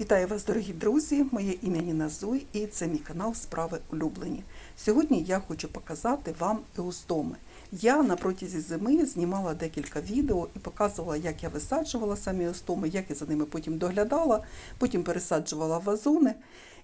Вітаю вас, дорогі друзі! Моє ім'я Ніна Зуй і це мій канал Справи улюблені. Сьогодні я хочу показати вам еустоми. Я на протязі зими знімала декілька відео і показувала, як я висаджувала самі еустоми, як я за ними потім доглядала, потім пересаджувала вазони.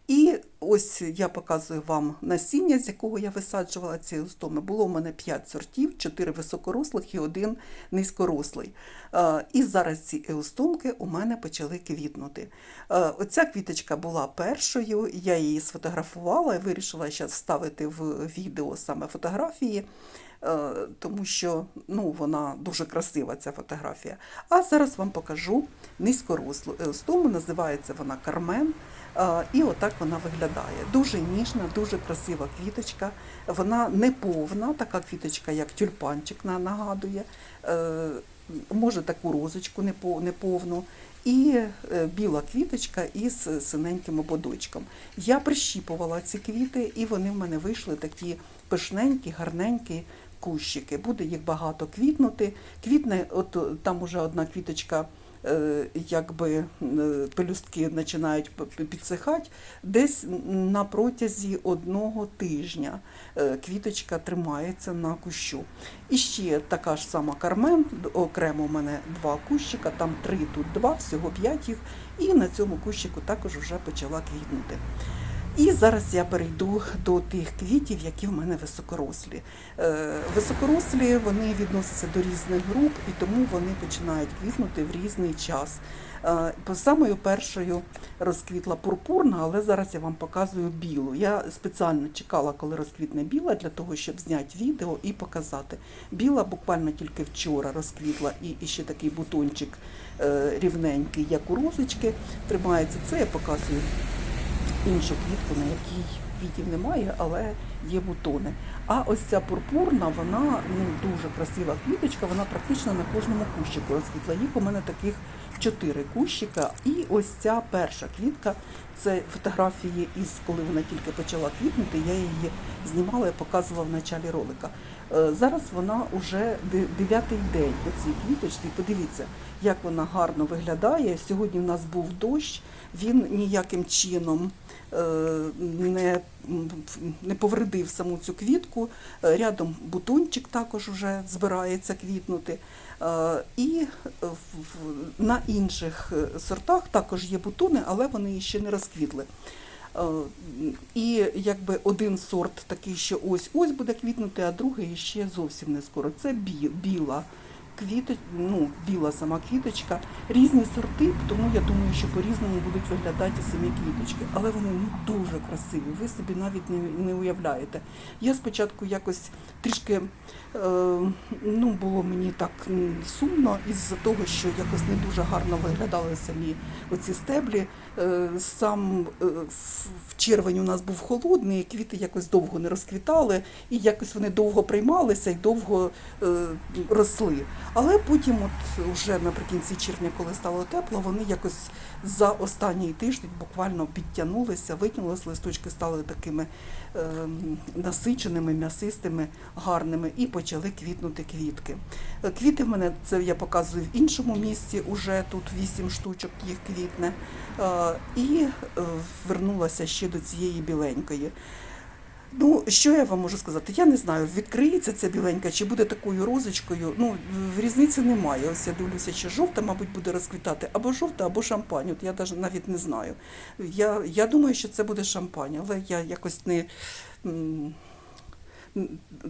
І ось я показую вам насіння, з якого я висаджувала ці еустоми. Було в мене 5 сортів, 4 високорослих і один низькорослий. Е, І зараз ці еустомки у мене почали квітнути. Е, Оця квіточка була першою, я її сфотографувала і вирішила зараз вставити в відео саме фотографії. е, Тому що ну, вона дуже красива, ця фотографія. А зараз вам покажу низькорослу еустому. Називається вона Кармен. Е, І отак вона виглядає. Дуже ніжна, дуже красива квіточка. Вона не повна, така квіточка, як тюльпанчик нагадує. Е, Може таку розочку непо- неповну. І е, біла квіточка із синеньким ободочком. Я прищіпувала ці квіти, і вони в мене вийшли такі пишненькі, гарненькі кущики. Буде їх багато квітнути. Квітне, от там уже одна квіточка якби е, пелюстки починають підсихати, десь на протязі одного тижня е, квіточка тримається на кущу. І ще така ж сама кармен, окремо у мене два кущика, там три, тут два, всього п'ять їх, і на цьому кущику також вже почала квітнути. І зараз я перейду до тих квітів, які в мене високорослі. Е, Високорослі вони відносяться до різних груп, і тому вони починають квітнути в різний час. Е, Самою першою розквітла пурпурна, але зараз я вам показую білу. Я спеціально чекала, коли розквітне біла, для того, щоб зняти відео і показати. Біла буквально тільки вчора розквітла, і, ще такий бутончик е, рівненький, як у розочки, тримається. Це я показую іншу квітку, на якій квітів немає, але є бутони. А ось ця пурпурна, вона ну, дуже красива квіточка, вона практично на кожному кущику розквітла. Їх у мене таких чотири кущика. І ось ця перша квітка, це фотографії із коли вона тільки почала квітнути, я її знімала і показувала в началі ролика. Е, Зараз вона вже де- дев'ятий день по цій квіточці. Подивіться, як вона гарно виглядає. Сьогодні в нас був дощ, він ніяким чином не, не повредив саму цю квітку. Е, Рядом бутончик також вже збирається квітнути. Е, І на інших е, сортах також є бутони, але вони ще не розквітли. Е, І якби один сорт такий, що ось-ось буде квітнути, а другий ще зовсім не скоро. Це біла квіто, ну, біла сама квіточка. Різні сорти, тому я думаю, що по-різному будуть виглядати самі квіточки. Але вони ну, дуже красиві, ви собі навіть не, не уявляєте. Я спочатку якось трішки е, ну, було мені так сумно із-за того, що якось не дуже гарно виглядали самі оці стеблі. Е, Сам е, в червень у нас був холодний, квіти якось довго не розквітали, і якось вони довго приймалися і довго е, росли. Але потім, от вже наприкінці червня, коли стало тепло, вони якось за останній тиждень буквально підтягнулися, витягнулися, листочки стали такими е, насиченими, м'ясистими, гарними і почали квітнути квітки. Е, Квіти в мене це я показую в іншому місці. Уже тут вісім штучок їх квітне. Е, І е, вернулася ще до цієї біленької. Ну, що я вам можу сказати? Я не знаю, відкриється ця біленька чи буде такою розочкою. Ну, в різниці немає. Ось я дивлюся, що жовта, мабуть, буде розквітати або жовта, або шампань. От я навіть не знаю. Я, я думаю, що це буде шампань, але я якось не.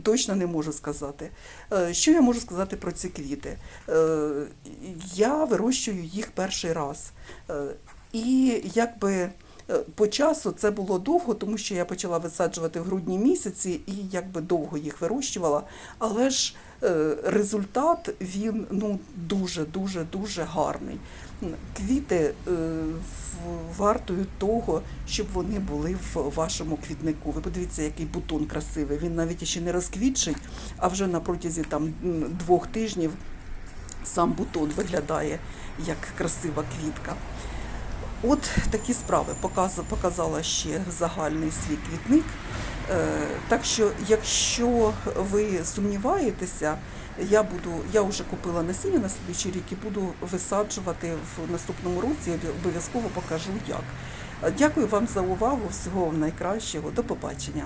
Точно не можу сказати. Е, Що я можу сказати про ці квіти? Е, Я вирощую їх перший раз. Е, І якби по часу це було довго, тому що я почала висаджувати в грудні місяці і якби довго їх вирощувала. Але ж е, результат він ну дуже дуже дуже гарний. Квіти е, вартують того, щоб вони були в вашому квітнику. Ви подивіться, який бутон красивий. Він навіть ще не розквітчий, а вже на протязі там двох тижнів сам бутон виглядає як красива квітка. От такі справи показала ще загальний свій квітник. Е, Так що, якщо ви сумніваєтеся, я буду, я вже купила насіння на слідчий рік і буду висаджувати в наступному році. я Обов'язково покажу як. Дякую вам за увагу. Всього вам найкращого. До побачення.